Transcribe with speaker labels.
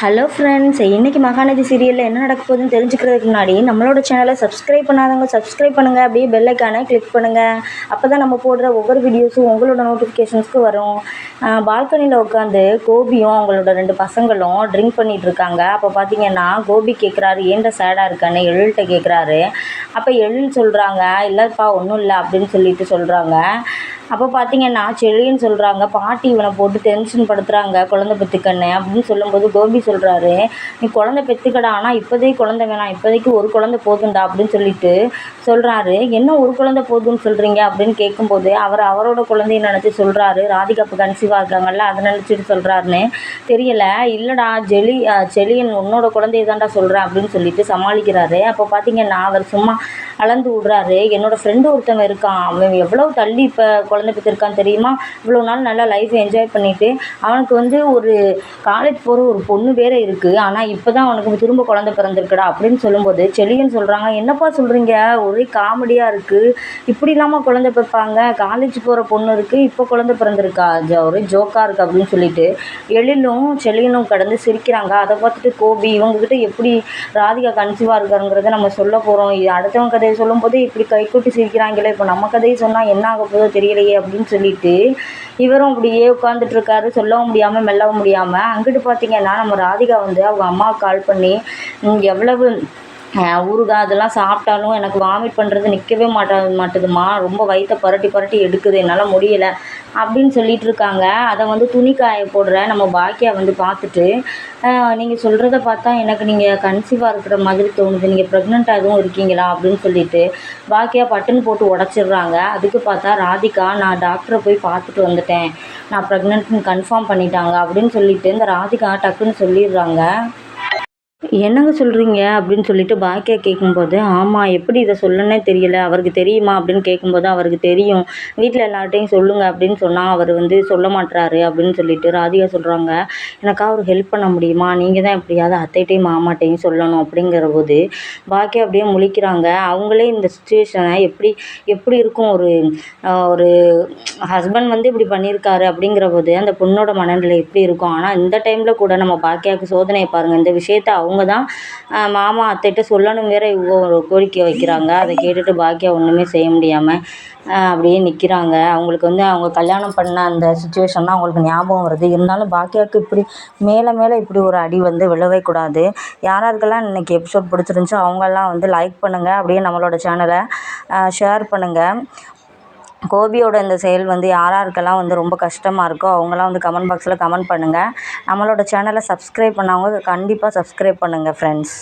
Speaker 1: Hello friends இன்றைக்கி மகாநதி சீரியலில் என்ன நடக்க போகுதுன்னு தெரிஞ்சுக்கிறதுக்கு முன்னாடி நம்மளோட சேனலை சப்ஸ்கிரைப் பண்ணாதவங்க சப்ஸ்கிரைப் பண்ணுங்கள் அப்படியே பெல்லைக்கான கிளிக் பண்ணுங்கள் அப்போ தான் நம்ம போடுற ஒவ்வொரு வீடியோஸும் உங்களோட நோட்டிஃபிகேஷன்ஸ்க்கு வரும். பால்கனியில் உட்காந்து கோபியும் அவங்களோட ரெண்டு பசங்களும் ட்ரிங்க் பண்ணிகிட்டு இருக்காங்க. அப்போ பார்த்தீங்கன்னா கோபி கேட்குறாரு ஏண்ட சேடாக இருக்கான்னு எழில்கிட்ட கேட்குறாரு அப்போ எழில் சொல்கிறாங்க இல்லைப்பா ஒன்றும் இல்லை அப்படின்னு சொல்லிட்டு சொல்கிறாங்க அப்போ பார்த்தீங்கன்னா செழின்னு சொல்கிறாங்க பாட்டி இவனை போட்டு டென்ஷன் படுத்துகிறாங்க குழந்த பெற்றுக்கன்னு அப்படின்னு சொல்லும்போது கோபி சொல்கிறாரு நீ குழந்த பெற்றுக்கடா ஆனால் இப்போதைக்கு குழந்த வேணாம் இப்போதைக்கு ஒரு குழந்த போதும்டா அப்படின்னு சொல்லிட்டு சொல்கிறாரு என்ன ஒரு குழந்த போதும்னு சொல்கிறீங்க அப்படின்னு கேட்கும்போது அவர் அவரோட குழந்தைய நினச்சி சொல்கிறாரு ராதிகாப்பு கன்சீவாக இருக்காங்கல்ல அதை நினச்சிட்டு சொல்கிறாருன்னு தெரியலை. இல்லைடா ஜெலி செழியன் உன்னோட குழந்தைய தான்டா சொல்கிறேன் அப்படின்னு சொல்லிட்டு சமாளிக்கிறாரு. அப்போ பார்த்தீங்கன்னா அவர் சும்மா அளந்து விடுறாரு. என்னோடய ஃப்ரெண்டு ஒருத்தவன் இருக்கான். அவன் எவ்வளோ தள்ளி இப்போ குழந்த பெற்றிருக்கான் தெரியுமா? இவ்வளோ நாள் நல்லா லைஃப்பை என்ஜாய் பண்ணிவிட்டு அவனுக்கு வந்து ஒரு காலேஜ் போகிற ஒரு பொண்ணு வேறு இருக்குது ஆனால் இப்போ தான் அவனுக்கு திரும்ப குழந்த பிறந்திருக்குடா அப்படின்னு சொல்லும்போது செலியன் சொல்கிறாங்க என்னப்பா சொல்கிறீங்க ஒரே காமெடியாக இருக்குது இப்படி இல்லாமல் குழந்த பிறப்பாங்க காலேஜ் போகிற பொண்ணு இருக்குது இப்போ குழந்த பிறந்திருக்கா? ஜ ஒரே ஜோக்காக இருக்குது அப்படின்னு சொல்லிட்டு எழிலும் செலியனும் கடந்து சிரிக்கிறாங்க. அதை பார்த்துட்டு கோபி இவங்கக்கிட்ட எப்படி ராதிகா கன்சீவாக இருக்காருங்கிறத நம்ம சொல்ல போகிறோம் இது அடுத்தவங்க கதையை சொல்லும்போது இப்படி கைக்கூட்டி சிரிக்கிறாங்களே இப்போ நம்ம கதையை சொன்னால் என்ன ஆக போதோ தெரியலையே அப்படின்னு சொல்லிட்டு இவரும் அப்படியே உட்காந்துட்ருக்காரு சொல்லவும் முடியாமல் மெல்லவும் முடியாமல் அங்கிட்டு பார்த்தீங்கன்னா நம்ம ராதிகா வந்து அவங்க அம்மாவுக்கு கால் பண்ணி எவ்வளவு ஊறுகாய் அதெல்லாம் சாப்பிட்டாலும் எனக்கு வாமிட் பண்ணுறது நிற்கவே மாட்டா மாட்டுதும்மா. ரொம்ப வயிற்றை புரட்டி புரட்டி எடுக்குது. என்னால் முடியலை. அப்படின்னு சொல்லிட்டு இருக்காங்க அதை வந்து துணி காய போடுற நம்ம பாக்கியா வந்து பார்த்துட்டு நீங்கள் சொல்கிறத பார்த்தா எனக்கு நீங்கள் கன்சீவாக இருக்கிற மாதிரி தோணுது. நீங்கள் ப்ரெக்னெண்ட்டாக எதுவும் இருக்கீங்களா அப்படின்னு சொல்லிட்டு பாக்கியா பட்டுன்னு போட்டு உடச்சிடுறாங்க. அதுக்கு பார்த்தா ராதிகா நான் டாக்டரை போய் பார்த்துட்டு வந்துட்டேன். நான் ப்ரெக்னென்ட்னு கன்ஃபார்ம் பண்ணிட்டாங்க அப்படின்னு சொல்லிட்டு இந்த ராதிகா டக்குன்னு சொல்லிடுறாங்க. என்னங்க சொல்கிறீங்க அப்படின்னு சொல்லிட்டு பாக்கியா கேட்கும்போது ஆமாம் எப்படி இதை சொல்லனே தெரியல. அவருக்கு தெரியுமா? அப்படின்னு கேட்கும்போது அவருக்கு தெரியும். வீட்டில் எல்லார்ட்டையும் சொல்லுங்கள் அப்படின்னு சொன்னால் அவர் வந்து சொல்ல மாட்டுறாரு அப்படின்னு சொல்லிட்டு ராதிகா சொல்கிறாங்க எனக்காக அவர் ஹெல்ப் பண்ண முடியுமா? நீங்கள் தான் எப்படியாவது அத்தைட்டையும் மாமாட்டையும் சொல்லணும் அப்படிங்கிற போது பாக்கியா அப்படியே முழிக்கிறாங்க. அவங்களே இந்த சுச்சுவேஷனை எப்படி எப்படி இருக்கும் ஒரு ஒரு ஹஸ்பண்ட் வந்து இப்படி பண்ணியிருக்காரு அப்படிங்கிற போது அந்த பொண்ணோட மனநிலை எப்படி இருக்கும்? ஆனால் இந்த டைமில் கூட நம்ம பாக்கியாவுக்கு சோதனையை பாருங்கள் இந்த விஷயத்தை அவங்க தான் மாமா அத்தைகிட்ட சொல்லணும் வேற இவ்வளோ ஒரு கோரிக்கை வைக்கிறாங்க. அதை கேட்டுட்டு பாக்கியா ஒன்றுமே செய்ய முடியாமல் அப்படியே நிற்கிறாங்க அவங்களுக்கு வந்து அவங்க கல்யாணம் பண்ண அந்த சுச்சுவேஷன் தான் அவங்களுக்கு ஞாபகம் வருது. இருந்தாலும் பாக்கியாவுக்கு இப்படி மேலே மேலே இப்படி ஒரு அடி வந்து விழவே கூடாது. யார் இன்றைக்கி எபிசோட் பிடிச்சிருந்துச்சோ அவங்கெல்லாம் வந்து லைக் பண்ணுங்கள் அப்படியே நம்மளோட சேனலை ஷேர் பண்ணுங்கள் கோபியோட இந்த செயல் வந்து யார் யாருக்கெல்லாம் வந்து ரொம்ப கஷ்டமாக இருக்கோ அவங்களாம் வந்து கமெண்ட் பாக்ஸில் கமெண்ட் பண்ணுங்கள் நம்மளோட சேனலை சப்ஸ்கிரைப் பண்ணவங்க கண்டிப்பாக சப்ஸ்கிரைப் பண்ணுங்கள் ஃப்ரெண்ட்ஸ்